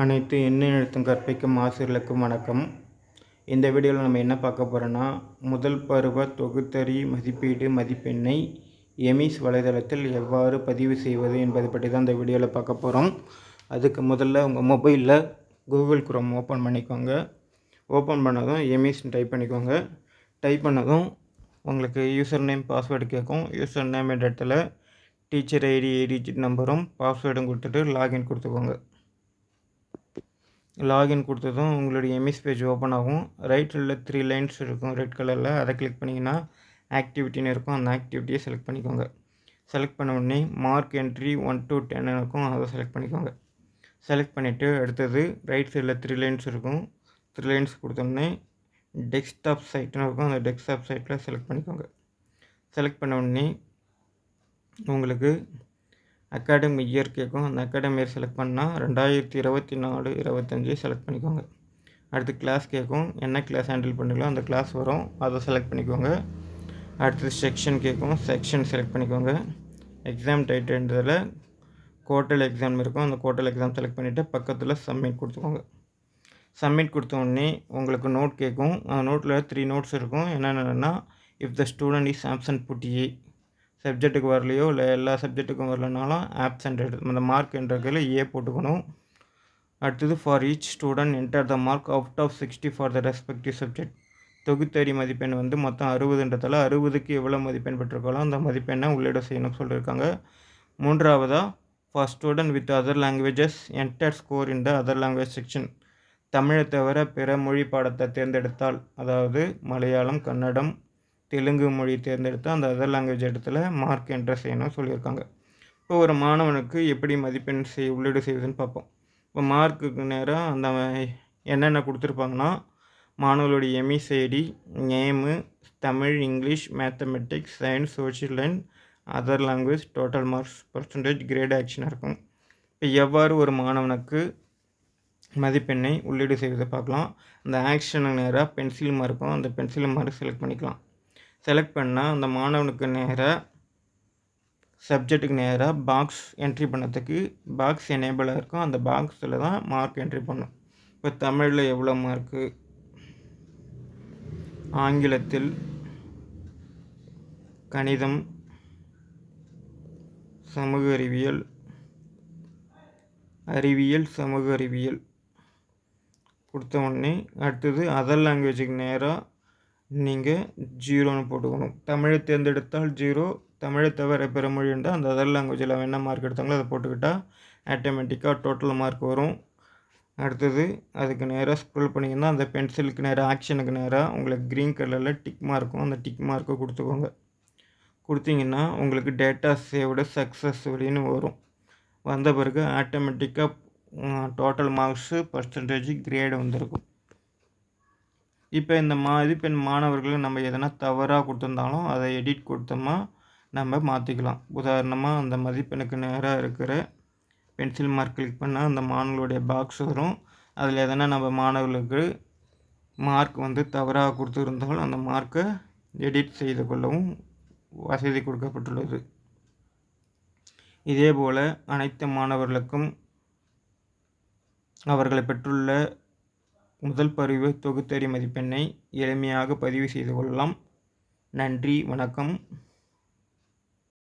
அனைத்து எண்ணெய் எழுத்தும் கற்பிக்கும் ஆசிரியர்களுக்கும் வணக்கம். இந்த வீடியோவில் நம்ம என்ன பார்க்க போகிறோன்னா முதல் பருவ தொகுத்தறி மதிப்பீடு மதிப்பெண்ணை எமிஸ் வலைதளத்தில் எவ்வாறு பதிவு செய்வது என்பது பற்றி தான் இந்த வீடியோவில் பார்க்க போகிறோம் அதுக்கு முதல்ல உங்கள் மொபைலில் கூகுள் குரோம் ஓப்பன் பண்ணிக்கோங்க. ஓப்பன் பண்ணதும் எமிஸ்ன்னு டைப் பண்ணிக்கோங்க. டைப் பண்ணதும் உங்களுக்கு யூசர் நேம் பாஸ்வேர்டு கேட்கும். யூசர் நேம் என்ற இடத்துல டீச்சர் ஐடி டிஜிட் நம்பரும் பாஸ்வேர்டும் கொடுத்துட்டு லாகின் கொடுத்துக்கோங்க. லாகின் கொடுத்ததும் உங்களுடைய எம்எஸ் பேஜ் ஓப்பன் ஆகும். ரைட்டில் த்ரீ லைன்ஸ் இருக்கும் ரெட் கலரில் அதை கிளிக் பண்ணிங்கன்னா ஆக்டிவிட்டின்னு இருக்கும். அந்த ஆக்டிவிட்டியை செலக்ட் பண்ணிக்கோங்க. செலக்ட் பண்ண உடனே mark entry one to ten இருக்கும். அதை செலக்ட் பண்ணிக்கோங்க. செலக்ட் பண்ணிவிட்டு அடுத்தது ரைட் சைடில் த்ரீ லைன்ஸ் இருக்கும். த்ரீ லைன்ஸ் கொடுத்தோடனே டெஸ்க்டாப் சைட்னு இருக்கும். அந்த டெஸ்க்டாப் சைட்டில் செலக்ட் பண்ணிக்கோங்க. செலக்ட் பண்ண உடனே உங்களுக்கு அகாடமி இயர் கேட்கும் அந்த அகாடமி இயர் செலக்ட் பண்ணால் ரெண்டாயிரத்தி இருபத்தி நாலு இருபத்தஞ்சி செலக்ட் பண்ணிக்கோங்க. அடுத்து கிளாஸ் கேட்கும் என்ன கிளாஸ் ஹேண்டில் பண்ணுங்களோ அந்த கிளாஸ் வரும். அதை செலக்ட் பண்ணிக்கோங்க. அடுத்தது செக்ஷன் கேட்கும் செக்ஷன் செலக்ட் பண்ணிக்கோங்க. எக்ஸாம் டைட்டுன்றதில் கோட்டல் எக்ஸாம் இருக்கும். அந்த கோட்டல் எக்ஸாம் செலக்ட் பண்ணிவிட்டு பக்கத்தில் சப்மிட் கொடுத்துக்கோங்க. சப்மிட் கொடுத்த உடனே உங்களுக்கு நோட் கேட்கும் அந்த நோட்டில் த்ரீ நோட்ஸ் இருக்கும். என்னென்னா if the student is absent put A சப்ஜெக்ட்டுக்கு வரலையோ இல்லை எல்லா சப்ஜெக்ட்டுக்கும் வரலனாலும் ஆப்சண்ட் அந்த மார்க் என்றதில் ஏ போட்டுக்கணும். அடுத்தது for each student enter the mark out of sixty for the respective subject தொகுத்தறி மதிப்பெண் வந்து மொத்தம் அறுபதுன்றதால அறுபதுக்கு எவ்வளோ மதிப்பெண் பெற்றிருக்காலும் அந்த மதிப்பெண்ணை உள்ளிட செய்யணும்னு சொல்லியிருக்காங்க. மூன்றாவதாக for student with other languages enter score in the other language section தமிழை தவிர பிற மொழி பாடத்தை தேர்ந்தெடுத்தால் அதாவது மலையாளம் கன்னடம் தெலுங்கு மொழி தேர்ந்தெடுத்து அந்த அதர் லாங்குவேஜ் இடத்துல மார்க் என்டர் செய்யணும் சொல்லியிருக்காங்க. இப்போ ஒரு மாணவனுக்கு எப்படி மதிப்பெண் செய் உள்ளீடு செய்வதுன்னு பார்ப்போம். இப்போ மார்க்குக்கு நேராக அந்த என்னென்ன கொடுத்துருப்பாங்கன்னா மாணவர்களுடைய EMIS name Tamil English mathematics science social and other language total marks percentage grade ஆக்ஷனாக இருக்கும். இப்போ எவ்வாறு ஒரு மாணவனுக்கு மதிப்பெண்ணை உள்ளீடு செய்வதை பார்க்கலாம். அந்த ஆக்ஷனுக்கு நேராக பென்சில் மார்க்கும் அந்த பென்சில் மார்க் செலக்ட் பண்ணிக்கலாம். செலக்ட் பண்ணால் அந்த மாணவனுக்கு நேராக சப்ஜெக்ட்டுக்கு நேராக பாக்ஸ் என்ட்ரி பண்ணதுக்கு பாக்ஸ் எனேபிளாக இருக்கும் அந்த பாக்ஸில் தான் மார்க் என்ட்ரி பண்ணும். இப்போ தமிழில் எவ்வளோ மார்க்கு ஆங்கிலத்தில் கணிதம் சமூக அறிவியல் அறிவியல் சமூக அறிவியல் கொடுத்த உடனே அடுத்தது அதர் லாங்குவேஜுக்கு நேராக நீங்கள் ஜீரோன்னு போட்டுக்கணும். தமிழை தேர்ந்தெடுத்தால் ஜீரோ தமிழை தவிர பிற மொழி இருந்தால் அந்த அதர் லாங்குவேஜில் என்ன மார்க் எடுத்தாங்களோ அதை போட்டுக்கிட்டால் ஆட்டோமேட்டிக்காக டோட்டல் மார்க் வரும். அடுத்தது அதுக்கு நேராக ஸ்க்ரோல் பண்ணிங்கன்னா அந்த பென்சிலுக்கு நேராக ஆக்ஷனுக்கு நேராக உங்களுக்கு க்ரீன் கலரில் டிக் மார்க்கும் அந்த டிக் மார்க்கை கொடுத்துக்கோங்க. கொடுத்தீங்கன்னா உங்களுக்கு டேட்டா சேவ்டு சக்ஸஸ்ஃபுல்லின்னு வரும். வந்த பிறகு ஆட்டோமேட்டிக்காக டோட்டல் மார்க்ஸு பர்சன்டேஜ் கிரேடு வந்திருக்கும். இப்போ இந்த மதிப்பெண் மாணவர்கள் நம்ம எதனா தவறாக கொடுத்துருந்தாலும் அதை எடிட் கொடுத்தோமா நம்ம மாற்றிக்கலாம் உதாரணமாக அந்த மதிப்பெண்ணுக்கு நேராக இருக்கிற பென்சில் மார்க் கிளிக் பண்ணால் அந்த மாணவர்களுடைய பாக்ஸ் வரும். அதில் எதனா நம்ம மாணவர்களுக்கு மார்க் வந்து தவறாக கொடுத்துருந்தாலும் அந்த மார்க்கை எடிட் செய்து கொள்ளவும் வசதி கொடுக்கப்பட்டுள்ளது. இதே போல் அனைத்து மாணவர்களுக்கும் அவர்களை பெற்றுள்ள முதல் பதிவு தொகுத்தறி மதிப்பெண்ணை எளிமையாக பதிவு செய்து கொள்ளலாம். நன்றி வணக்கம்.